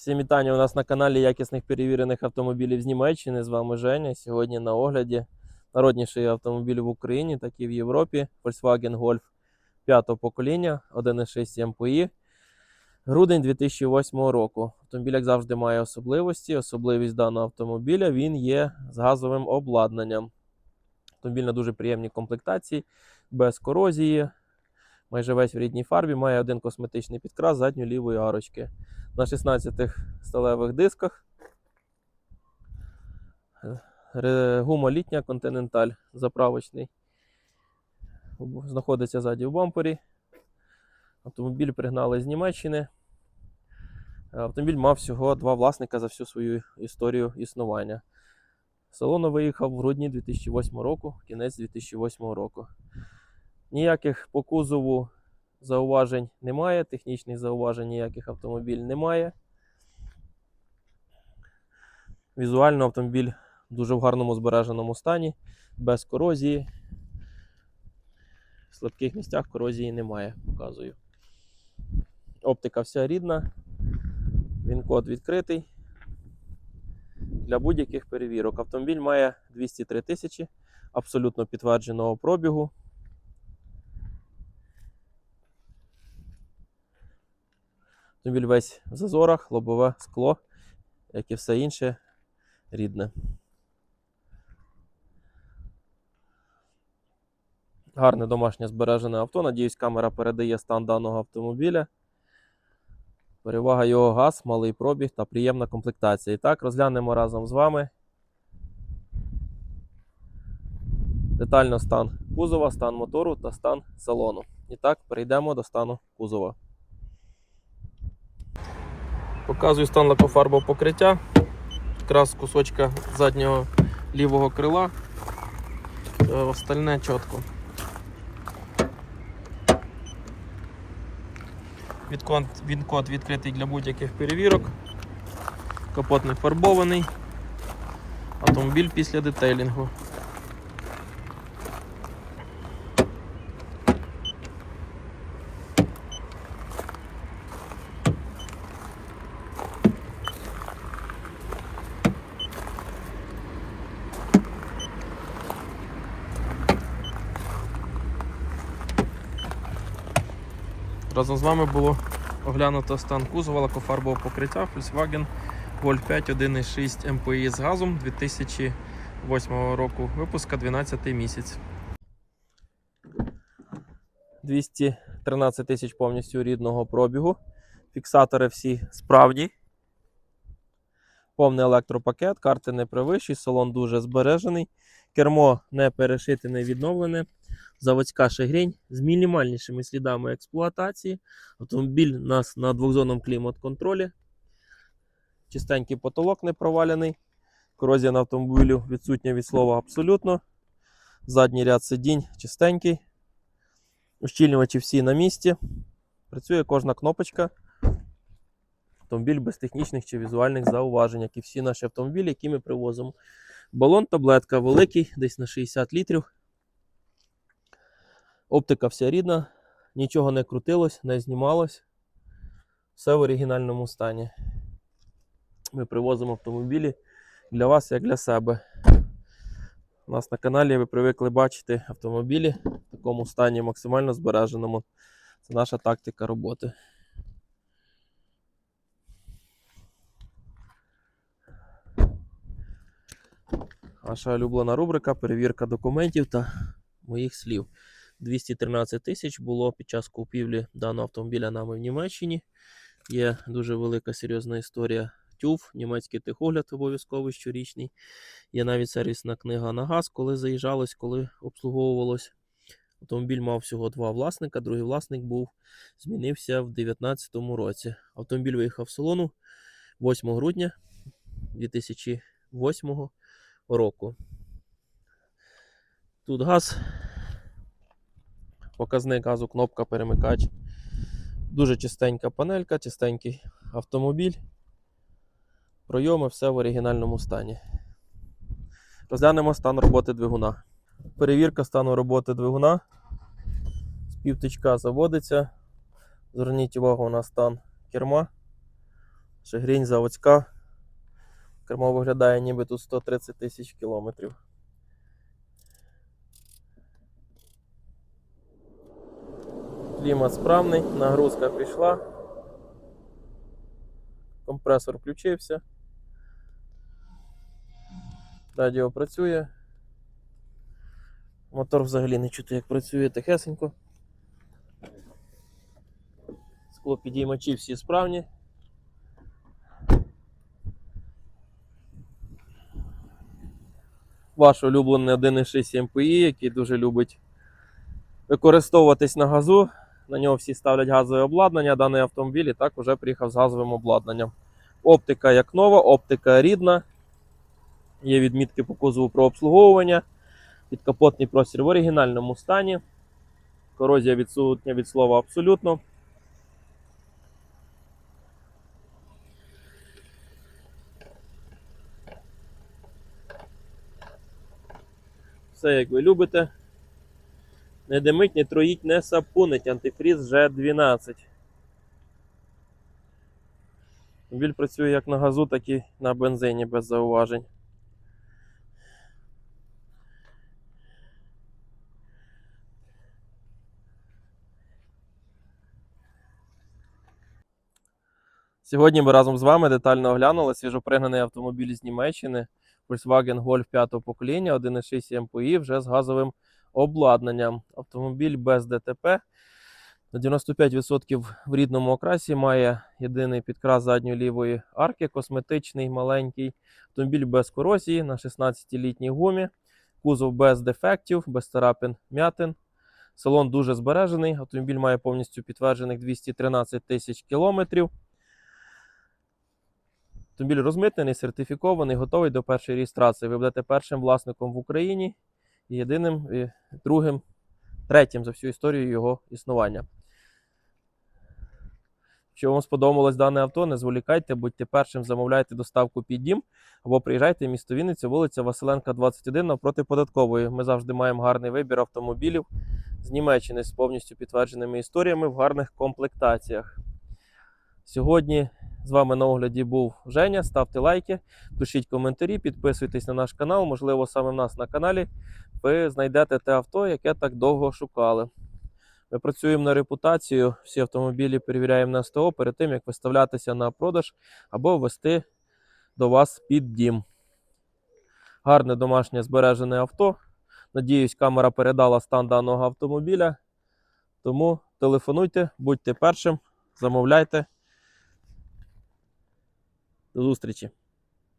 Всім вітання у нас на каналі якісних перевірених автомобілів з Німеччини. З вами Женя. Сьогодні на огляді народніший автомобіль в Україні, так і в Європі. Volkswagen Golf 5 покоління, 1.6 MPI. Грудень 2008 року. Автомобіль, як завжди, має особливості. Особливість даного автомобіля він є з газовим обладнанням. Автомобіль на дуже приємній комплектації, без корозії. Майже весь в рідній фарбі, має один косметичний підкрас задньої лівої арочки на 16 сталевих дисках. Гума літня Continental заправочний. Знаходиться ззаді в бампері. Автомобіль пригнали з Німеччини. Автомобіль мав всього два власника за всю свою історію існування. Салону виїхав в грудні 2008 року, кінець 2008 року. Ніяких по кузову зауважень немає, технічних зауважень ніяких автомобіль немає. Візуально автомобіль дуже в гарному збереженому стані, без корозії. В слабких місцях корозії немає, показую. Оптика вся рідна. Він код відкритий. Для будь-яких перевірок. Автомобіль має 203 тисячі абсолютно підтвердженого пробігу. Автомобіль весь в зазорах, лобове скло, як і все інше, рідне. Гарне домашнє збережене авто. Надіюсь, камера передає стан даного автомобіля. Перевага його газ, малий пробіг та приємна комплектація. І так, розглянемо разом з вами детально стан кузова, стан мотору та стан салону. І так, перейдемо до стану кузова. Показую стан лакофарбового покриття. Якраз кусочка заднього лівого крила. Е, Остальне чітко. Відкон, він код відкритий для будь-яких перевірок. Капот не фарбований. Автомобіль після детейлінгу. Разом з вами було оглянуто стан кузова лакофарбового покриття Volkswagen Golf 5 1.6 MPI з газом 2008 року випуска 12 місяць. 213 тисяч повністю рідного пробігу. Фіксатори всі справні. Повний електропакет, карти не превищі, салон дуже збережений. Кермо не перешите, не відновлене заводська шагрень з мінімальнішими слідами експлуатації. Автомобіль у нас на двохзонному клімат-контролі. Чистенький потолок не провалений. Корозія на автомобілю відсутня від слова абсолютно. Задній ряд сидінь чистенький. Ущільнювачі всі на місці. Працює кожна кнопочка. Автомобіль без технічних чи візуальних зауважень, як і всі наші автомобілі, які ми привозимо. Балон таблетка великий, десь на 60 літрів. Оптика вся рідна, нічого не крутилось, не знімалось. Все в оригінальному стані. Ми привозимо автомобілі для вас як для себе. У нас на каналі ви привикли бачити автомобілі в такому стані максимально збереженому. Це наша тактика роботи. Наша улюблена рубрика перевірка документів та моїх слів. 213 тисяч було під час купівлі даного автомобіля нами в Німеччині. Є дуже велика серйозна історія ТЮВ, німецький техогляд обов'язковий щорічний. Є навіть сервісна книга на газ, коли заїжджалось, коли обслуговувалось. Автомобіль мав всього два власника. Другий власник був змінився в 2019 році. Автомобіль виїхав з салону 8 грудня 2008 року. Тут газ показник газу, кнопка, перемикач. Дуже чистенька панелька, чистенький автомобіль. Пройоми, все в оригінальному стані. Розглянемо стан роботи двигуна. Перевірка стану роботи двигуна. З півтичка заводиться. Зверніть увагу на стан керма. Шегрінь заводська. Кермо виглядає ніби тут 130 тисяч кілометрів. Клімат справний, нагрузка пішла. Компресор включився. Радіо працює. Мотор взагалі не чути, як працює тихесенько. Склопідіймачі всі справні. Ваш улюблений 1.6 MPI, який дуже любить використовуватись на газу. На нього всі ставлять газове обладнання. Даний автомобіль і так вже приїхав з газовим обладнанням. Оптика як нова, оптика рідна. Є відмітки по кузову про обслуговування. Підкапотний простір в оригінальному стані. Корозія відсутня від слова абсолютно. Все як ви любите. Не димить, не троїть, не сапунить. Антифріз G12. Автомобіль працює як на газу, так і на бензині без зауважень. Сьогодні ми разом з вами детально оглянули свіжопригнаний автомобіль з Німеччини Volkswagen Golf 5 покоління 1.6 MPI вже з газовим обладнанням. Автомобіль без ДТП. На 95% в рідному окрасі має єдиний підкрас задньої лівої арки, косметичний, маленький. Автомобіль без корозії на 16-літній гумі. Кузов без дефектів, без царапин м'ятин. Салон дуже збережений. Автомобіль має повністю підтверджених 213 тисяч кілометрів. Автомобіль розмитнений, сертифікований, готовий до першої реєстрації. Ви будете першим власником в Україні і єдиним, і другим, третім за всю історію його існування. Якщо вам сподобалось дане авто, не зволікайте, будьте першим, замовляйте доставку під дім або приїжджайте в місто Вінниця, вулиця Василенка, 21 навпроти податкової. Ми завжди маємо гарний вибір автомобілів з Німеччини з повністю підтвердженими історіями в гарних комплектаціях. Сьогодні з вами на огляді був Женя. Ставте лайки, пишіть коментарі, підписуйтесь на наш канал. Можливо, саме в нас на каналі ви знайдете те авто, яке так довго шукали. Ми працюємо на репутацію, всі автомобілі перевіряємо на СТО перед тим, як виставлятися на продаж або ввести до вас під дім. Гарне домашнє збережене авто. Надіюсь, камера передала стан даного автомобіля. Тому телефонуйте, будьте першим, замовляйте. До зустрічі!